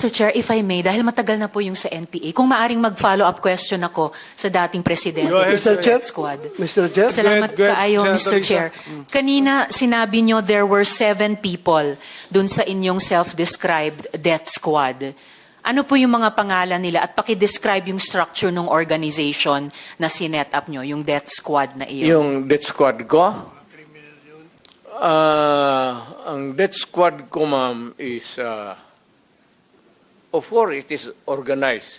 Mr. Chair, if I may, dahil matagal na po yung sa NPA, kung maaring mag-follow up question ako sa dating presidente Go ahead, ng sir. death squad. Mr. Chair? Salamat Go ahead, go ahead, kaayo, Senator Mr. Risa. Chair. Kanina, sinabi nyo there were seven people dun sa inyong self-described death squad. Ano po yung mga pangalan nila at paki-describe yung structure ng organization na sinet up nyo, yung death squad na iyon? Yung death squad ko? Ah, ang death squad ko, ma'am, is, ah, of course, it is organized.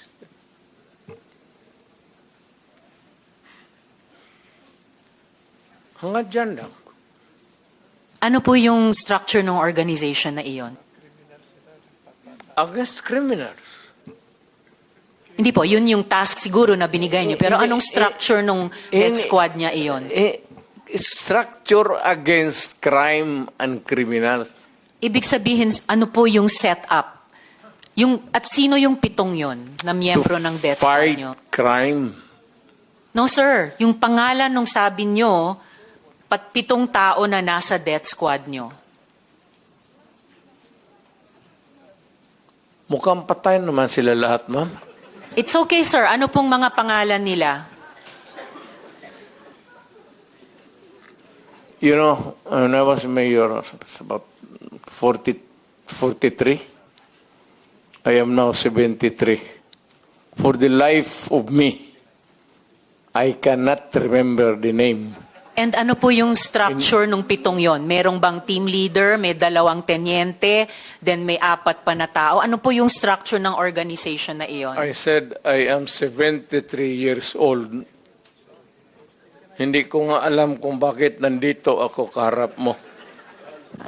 Hanggang dyan lang. Ano po yung structure ng organization na iyon? Against criminals. Hindi po, yun yung task siguro na binigay nyo. Pero anong eh, structure nung eh, death squad niya iyon? Eh, structure against crime and criminals. Ibig sabihin, ano po yung setup? Yung, at sino yung pitong yon na miyembro ng death squad fight nyo? crime. No, sir. Yung pangalan nung sabi nyo, pat pitong tao na nasa death squad nyo. Mukhang patay naman sila lahat, ma'am. It's okay, sir. Ano pong mga pangalan nila? You know, when I was mayor, about 40, 43. I am now 73. For the life of me, I cannot remember the name. And ano po yung structure nung pitong yon? Merong bang team leader, may dalawang tenyente, then may apat pa na tao? Ano po yung structure ng organization na iyon? I said I am 73 years old. Hindi ko nga alam kung bakit nandito ako kaharap mo.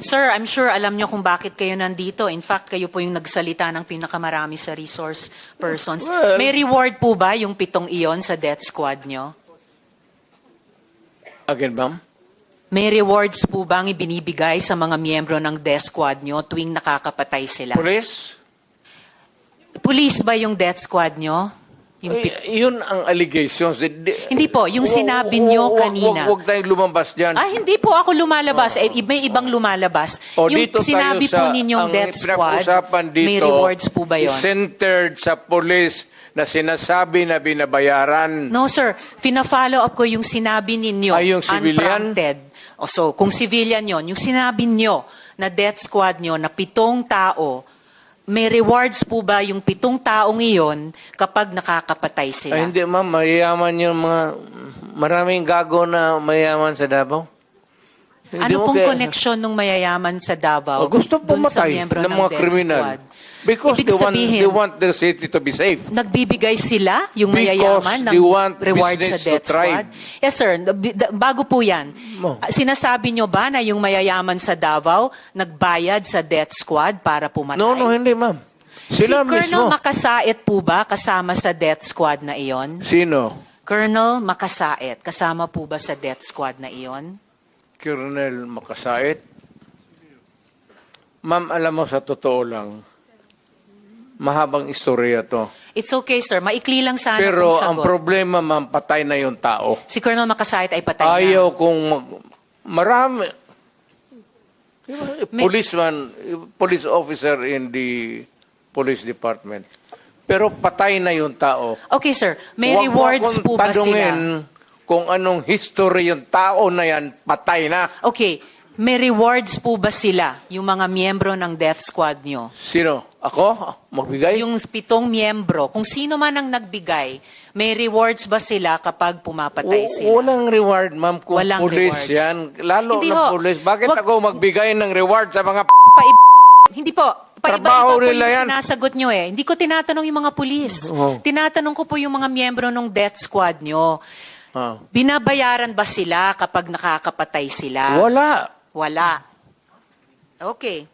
Sir, I'm sure alam nyo kung bakit kayo nandito. In fact, kayo po yung nagsalita ng pinakamarami sa resource persons. Well- May reward po ba yung pitong iyon sa death squad nyo? Again, ma'am? May rewards po bang ibinibigay sa mga miyembro ng death squad nyo tuwing nakakapatay sila? Police? Police ba yung death squad nyo? Yung pit- Eh, yun ang allegations. Di- di- Hindi po, yung sinabi nyo kanina. Wag, wag tayong lumabas dyan. Ah, hindi po ako lumalabas. Eh, may ibang lumalabas. O yung dito sinabi tayo sa, po ninyong death squad, dito, may rewards po ba yon? centered sa police na sinasabi na binabayaran. No, sir. Pina-follow up ko yung sinabi ninyo. Ay, yung civilian? Unprompted. O, so, kung civilian yon, yung sinabi nyo na death squad nyo na pitong tao, may rewards po ba yung pitong taong iyon kapag nakakapatay sila? Ay, hindi ma'am, mayayaman yung mga, maraming gago na mayayaman sa Davao. Hindi ano pong kaya- koneksyon ng mayayaman sa Davao O, gusto dun sa pumatay miyembro ng mga kriminal. squad? Because Ibig they want, sabihin, they want their city to be safe. nagbibigay sila, yung Because mayayaman, ng they want reward sa business to death thrive. squad? Yes, sir. Bago po yan, Mo. ah, sinasabi nyo ba na yung mayayaman sa Davao nagbayad sa death squad para pumatay? No, no, hindi ma'am. Sila si Colonel mismo. Makasait po ba kasama sa death squad na iyon? Sino? Colonel Makasait, kasama po ba sa death squad na iyon? Colonel Makasait. Ma'am, alam mo sa totoo lang, mahabang istorya to. It's okay, sir. Maikli lang sana Pero kung ang sagot. problema, ma'am, patay na yung tao. si Colonel Makasait ay patay na. Ayaw kung mag- marami. May- Policeman, police officer in the police department. Pero patay na yung tao. Okay, sir. May Huwag rewards po ba sila? tanungin kung anong history yung tao na yan, patay na. Okay. May rewards po ba sila, yung mga miyembro ng death squad nyo? Sino? Ako? Magbigay? Yung pitong miyembro, kung sino man ang nagbigay, may rewards ba sila kapag pumapatay sila? Walang reward, ma'am, kung Walang police rewards. yan. Lalo Hindi ng ho. police. Bakit Wag- ako magbigay ng reward sa mga p- hindi po. Trabaho Paiba-iba po nila yung yan. sinasagot nyo eh. Hindi ko tinatanong yung mga pulis. Oo. Tinatanong ko po yung mga miyembro ng death squad nyo. Ah. Binabayaran ba sila kapag nakakapatay sila? Wala. Wala. Okay.